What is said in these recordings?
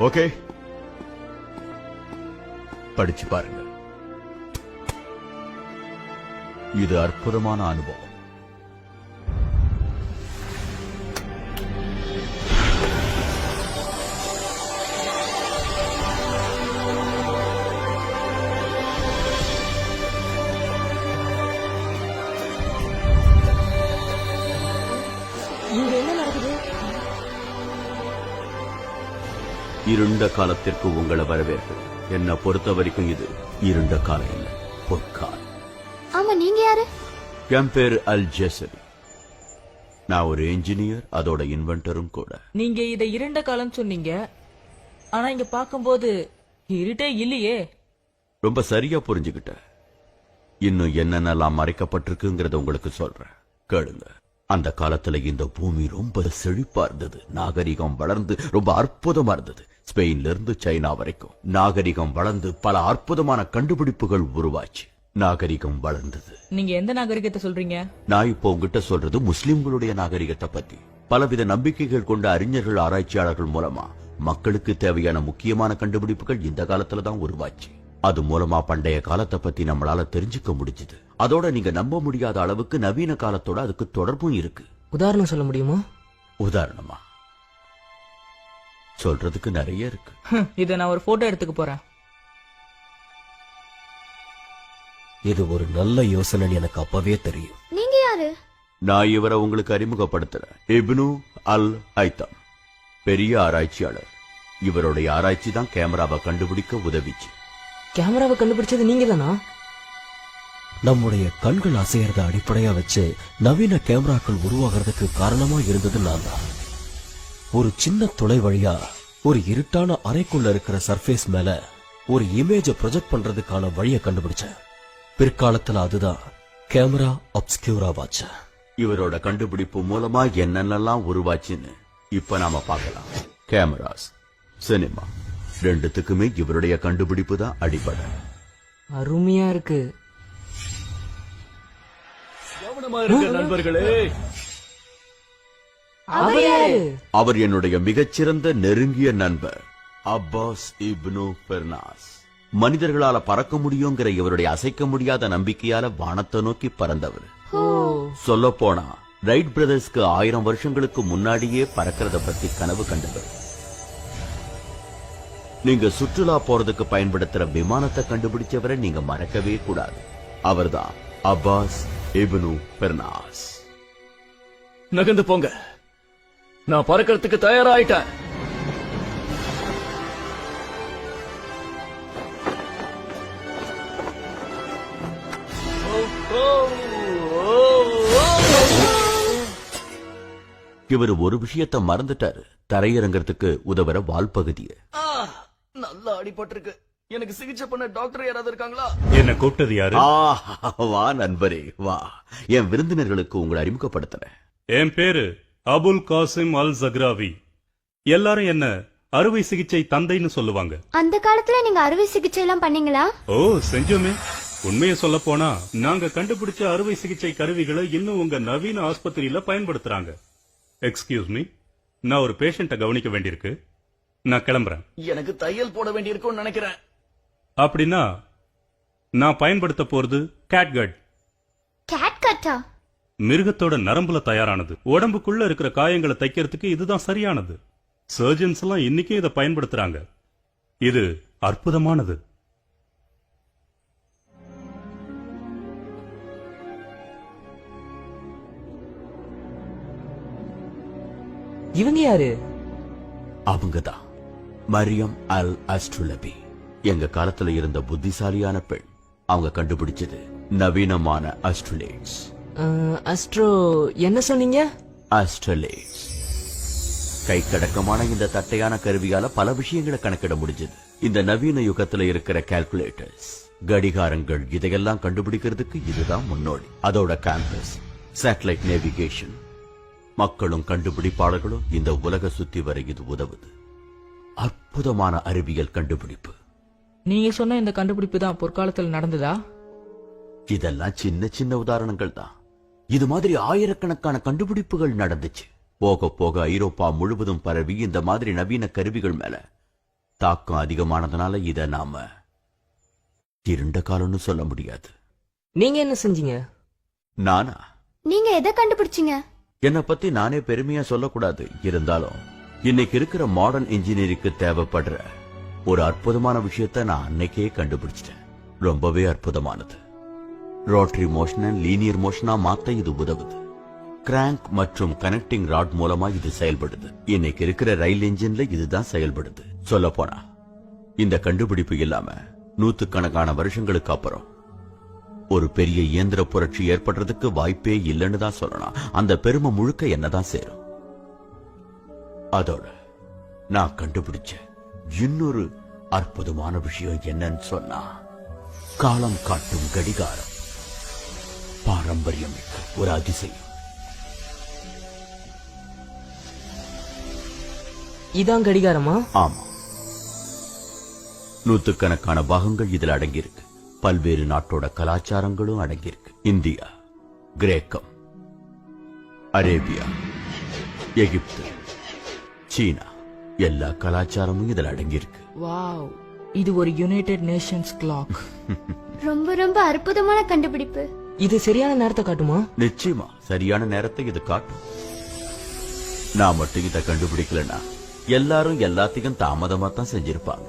Okay. படிச்சு பாருங்க. இது அற்புதமான அனுபவம். இருண்ட காலத்திற்கு உங்களை வரவேற்பு என்ன பொறுத்த வரைக்கும் இது இருண்ட காலம் இல்ல பொற்காலம். ஆமா நீங்க யாரு? என் பேரு அல் ஜெசரி நான் ஒரு இன்ஜினியர் அதோட இன்வென்டரும் கூட. நீங்க இத இருண்ட காலம் சொன்னீங்க. ஆனா இங்க பாக்கும்போது இருட்டே இல்லையே. ரொம்ப சரியா புரிஞ்சுக்கிட்ட. இன்னும் என்னென்னலாம் மறைக்கப்பட்டிருக்குங்கிறத உங்களுக்கு சொல்றேன். கேளுங்க. அந்த காலத்துல இந்த பூமி ரொம்ப செழிப்பா இருந்தது. நாகரிகம் வளர்ந்து ரொம்ப அற்புதமா இருந்தது. ஸ்பெயின்ல இருந்து சைனா வரைக்கும். நாகரிகம் வளர்ந்து பல அற்புதமான கண்டுபிடிப்புகள் உருவாச்சு. நாகரிகம் வளர்ந்தது. நீங்க எந்த நாகரிகத்தை சொல்றீங்க? நான் இப்போ உங்ககிட்ட சொல்றது முஸ்லிம்களுடைய நாகரிகத்தை பத்தி. பலவித நம்பிக்கைகள் கொண்ட அறிஞர்கள் ஆராய்ச்சியாளர்கள் மூலமா மக்களுக்கு தேவையான முக்கியமான கண்டுபிடிப்புகள் இந்த காலத்துல தான் உருவாச்சு. அது மூலமா பண்டைய காலத்தை பத்தி நம்மளால தெரிஞ்சுக்க முடிஞ்சது. அதோட நீங்க நம்ப முடியாத அளவுக்கு நவீன காலத்தோட அதுக்கு தொடர்பும் இருக்கு. உதாரணம் சொல்ல முடியுமா? உதாரணமா சொல்றதுக்கு நிறைய இருக்கு. இத நான் ஒரு போட்டோ எடுத்துக்க போறேன். இது ஒரு நல்ல யோசனைன்னு எனக்கு அப்பவே தெரியும். நீங்க யாரு? நான் இவரை உங்களுக்கு அறிமுகப்படுத்துறேன். இப்னு அல் ஹைத்தம் பெரிய ஆராய்ச்சியாளர். இவருடைய ஆராய்ச்சி தான் கேமராவை கண்டுபிடிக்க உதவிச்சு. கேமராவை கண்டுபிடிச்சது நீங்க தானா? நம்முடைய கண்கள் அசையறத அடிப்படையா வச்சு நவீன கேமராக்கள் உருவாகிறதுக்கு காரணமா இருந்தது நான் தான். ஒரு சின்ன துளை வழியா ஒரு இருட்டான அறைக்குள்ள இருக்கிற சர்ஃபேஸ் மேல ஒரு இமேஜ ப்ரொஜெக்ட் பண்றதுக்கான வழியை கண்டுபிடிச்சேன். பிற்காலத்துல அதுதான் கேமரா அப்ஸ்கியூரா வாட்ச இவரோட கண்டுபிடிப்பு மூலமா என்னென்னலாம் உருவாச்சுன்னு இப்ப நாம பார்க்கலாம். கேமராஸ் சினிமா ரெண்டுத்துக்குமே இவருடைய கண்டுபிடிப்பு தான் அடிப்படை. அருமையா இருக்கு. நண்பர்களே. அவர் என்னுடைய மிகச்சிறந்த நெருங்கிய நண்பர் அப்பாஸ் இப்னு பெர்னாஸ். மனிதர்களால பறக்க முடியுங்கிற இவருடைய அசைக்க முடியாத நம்பிக்கையால வானத்தை நோக்கி பறந்தவர். சொல்ல போனா ரைட் பிரதர்ஸ்க்கு ஆயிரம் வருஷங்களுக்கு முன்னாடியே பறக்கிறத பத்தி கனவு கண்டவர். நீங்க சுற்றுலா போறதுக்கு பயன்படுத்துற விமானத்தை கண்டுபிடிச்சவரை நீங்க மறக்கவே கூடாது. அவர்தான் அப்பாஸ் இப்னு பெர்னாஸ். நகர்ந்து போங்க. நான் பறக்கிறதுக்கு தயாராயிட்டேன். இவர் ஒரு விஷயத்த மறந்துட்டாரு. தரையிறங்கிறதுக்கு உதவுற வால் பகுதியை. நல்லா அடிபட்டிருக்கு. எனக்கு சிகிச்சை பண்ண டாக்டர் யாராவது இருக்காங்களா? என்ன கூப்பிட்டது யாரு? வா நண்பரே வா. என் விருந்தினர்களுக்கு உங்களை அறிமுகப்படுத்துறேன். என் பேரு அபுல் காசிம் அல் ஜக்ராவி எல்லாரும் என்ன அறுவை சிகிச்சை தந்தைன்னு சொல்லுவாங்க? அந்த காலத்துல நீங்க அறுவை சிகிச்சை எல்லாம் பண்ணீங்களா? ஓ செஞ்சோமே. உண்மையை சொல்ல போனா நாங்க கண்டுபிடிச்ச அறுவை சிகிச்சை கருவிகளை இன்னும் உங்க நவீன ஆஸ்பத்திரியில பயன்படுத்துறாங்க. எக்ஸ்கியூஸ் மீ நான் ஒரு பேஷண்ட்டை கவனிக்க வேண்டியிருக்கு. நான் கிளம்புறேன். எனக்கு தையல் போட வேண்டியிருக்கும்னு நினைக்கிறேன். அப்படின்னா நான் பயன்படுத்த போறது கேட்கட் கேட் கட்டா மிருகத்தோட நரம்புல தயாரானது. உடம்புக்குள்ள இருக்கிற காயங்களை தைக்கிறதுக்கு இதுதான் சரியானது. சர்ஜன்ஸ் எல்லாம் இன்னைக்கும் இதை பயன்படுத்துறாங்க. இது அற்புதமானது. இவங்க யாரு? அவங்கதான். மரியம் அல் அஸ்ட்ருலபி எங்க காலத்துல இருந்த புத்திசாலியான பெண். அவங்க கண்டுபிடிச்சது நவீனமான அஸ்ட்ரலேட்ஸ் அஸ்ட்ரோ என்ன சொன்னீங்க? அஸ்ட்ரலேட்ஸ் கை கடக்கமான இந்த தட்டையான கருவியால பல விஷயங்களை கணக்கிட முடிஞ்சது. இந்த நவீன யுகத்துல இருக்கிற கால்குலேட்டர்ஸ் கடிகாரங்கள் இதையெல்லாம் கண்டுபிடிக்கிறதுக்கு இதுதான் முன்னோடி. அதோட கேம்பஸ் சேட்டலைட் நேவிகேஷன் மக்களும் கண்டுபிடிப்பாளர்களும் இந்த உலக சுத்தி வர இது உதவுது. அற்புதமான அறிவியல் கண்டுபிடிப்பு. நீங்க சொன்ன இந்த கண்டுபிடிப்பு தான் பொற்காலத்தில் நடந்ததா? இதெல்லாம் சின்ன சின்ன உதாரணங்கள் தான் இது மாதிரி ஆயிரக்கணக்கான கண்டுபிடிப்புகள் நடந்துச்சு. போக போக ஐரோப்பா முழுவதும் பரவி இந்த மாதிரி நவீன கருவிகள் மேல தாக்கம் அதிகமானதுனால இத நாம இருண்ட காலம்னு சொல்ல முடியாது. நீங்க என்ன செஞ்சீங்க? நானா? நீங்க எதை கண்டுபிடிச்சீங்க? என்னை பத்தி நானே பெருமையா சொல்லக்கூடாது. இருந்தாலும் இன்னைக்கு இருக்கிற மாடர்ன் இன்ஜினியரிங்க்கு தேவைப்படுற ஒரு அற்புதமான விஷயத்த நான் அன்னைக்கே கண்டுபிடிச்சிட்டேன். ரொம்பவே அற்புதமானது. ரோட்டரி மோஷனை லீனியர் மோஷனா மாத்த இது உதவுது. கிராங்க் மற்றும் கனெக்டிங் ராட் மூலமா இது செயல்படுது. இன்னைக்கு இருக்கிற ரயில் என்ஜின்ல இதுதான் செயல்படுது. சொல்ல போனா இந்த கண்டுபிடிப்பு இல்லாம நூத்துக்கணக்கான வருஷங்களுக்கு அப்புறம் ஒரு பெரிய இயந்திர புரட்சி ஏற்படுறதுக்கு வாய்ப்பே இல்லைன்னு தான் சொல்லலாம் அந்த பெருமை முழுக்க என்னதான் சேரும்? அதோட நான் கண்டுபிடிச்ச இன்னொரு அற்புதமான விஷயம் என்னன்னு சொன்னா காலம் காட்டும் கடிகாரம். பாரம்பரியம் ஒரு அதிசயம். இதான் கடிகாரமா? ஆமா. நூத்துக்கணக்கான பாகங்கள் இதில் அடங்கியிருக்கு. பல்வேறு நாட்டோட கலாச்சாரங்களும் அடங்கியிருக்கு. இந்தியா கிரேக்கம் அரேபியா எகிப்து சீனா எல்லா கலாச்சாரமும் இதில் அடங்கியிருக்கு. வாவ் இது ஒரு யுனைடெட் நேஷன்ஸ் கிளாக் ரொம்ப ரொம்ப அற்புதமான கண்டுபிடிப்பு. இது சரியான நேரத்தை காட்டுமா? நிச்சயமா. சரியான நேரத்தை இது காட்டும். நான் மட்டும் இதை கண்டுபிடிக்கலனா எல்லாரும் எல்லாத்தையும் தாமதமா தான் செஞ்சிருப்பாங்க.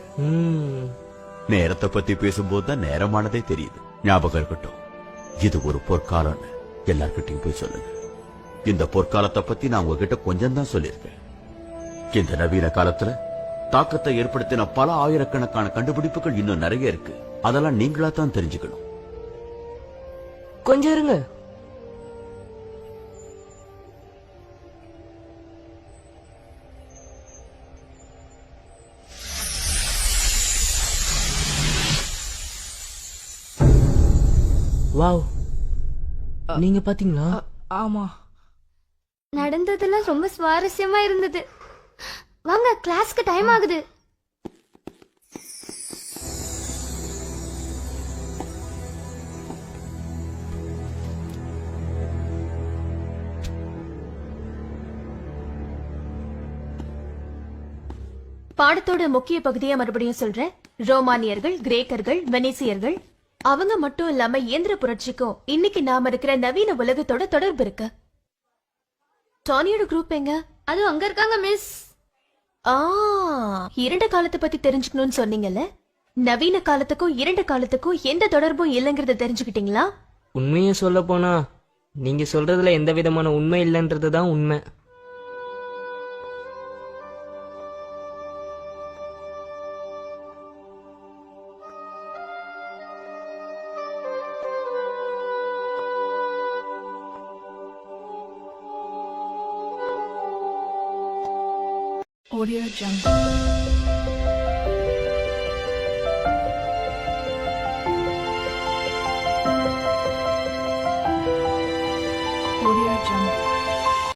நேரத்தை பத்தி பேசும்போது தான் நேரமானதே தெரியுது. ஞாபகம் இருக்கட்டும். இது ஒரு பொற்காலம்னு எல்லார்கிட்டயும் போய் சொல்லுங்க. இந்த பொற்காலத்தை பத்தி நான் உங்ககிட்ட கொஞ்சம் தான் சொல்லியிருக்கேன். இந்த நவீன காலத்துல தாக்கத்தை ஏற்படுத்தின பல ஆயிரக்கணக்கான கண்டுபிடிப்புகள் இன்னும் நிறைய இருக்கு. அதெல்லாம் நீங்களா தான் தெரிஞ்சுக்கணும். கொஞ்சம் இருங்க. வாவ். நீங்க பாத்தீங்களா? ஆமா. நடந்ததெல்லாம் ரொம்ப சுவாரஸ்யமா இருந்தது. வாங்க கிளாஸ்க்கு டைம் ஆகுது. பாடத்தோட முக்கிய பகுதியை மறுபடியும் சொல்றேன். ரோமானியர்கள் கிரேக்கர்கள் வெனிசியர்கள் அவங்க மட்டும் இல்லாம இயந்திர புரட்சிக்கும் இன்னைக்கு நாம இருக்கிற நவீன உலகத்தோட தொடர்பு இருக்கு. டானியோட குரூப் எங்க? அது அங்க இருக்காங்க மிஸ் ஆ இரண்ட காலத்தை பத்தி தெரிஞ்சுக்கணும்னு சொன்னீங்கல்ல? நவீன காலத்துக்கும் இரண்டு காலத்துக்கும் எந்த தொடர்பும் இல்லைங்கறத தெரிஞ்சுக்கிட்டீங்களா? உண்மையை சொல்ல போனா நீங்க சொல்றதுல எந்த விதமான உண்மை இல்லைன்றது தான் உண்மை. Audio Jungle.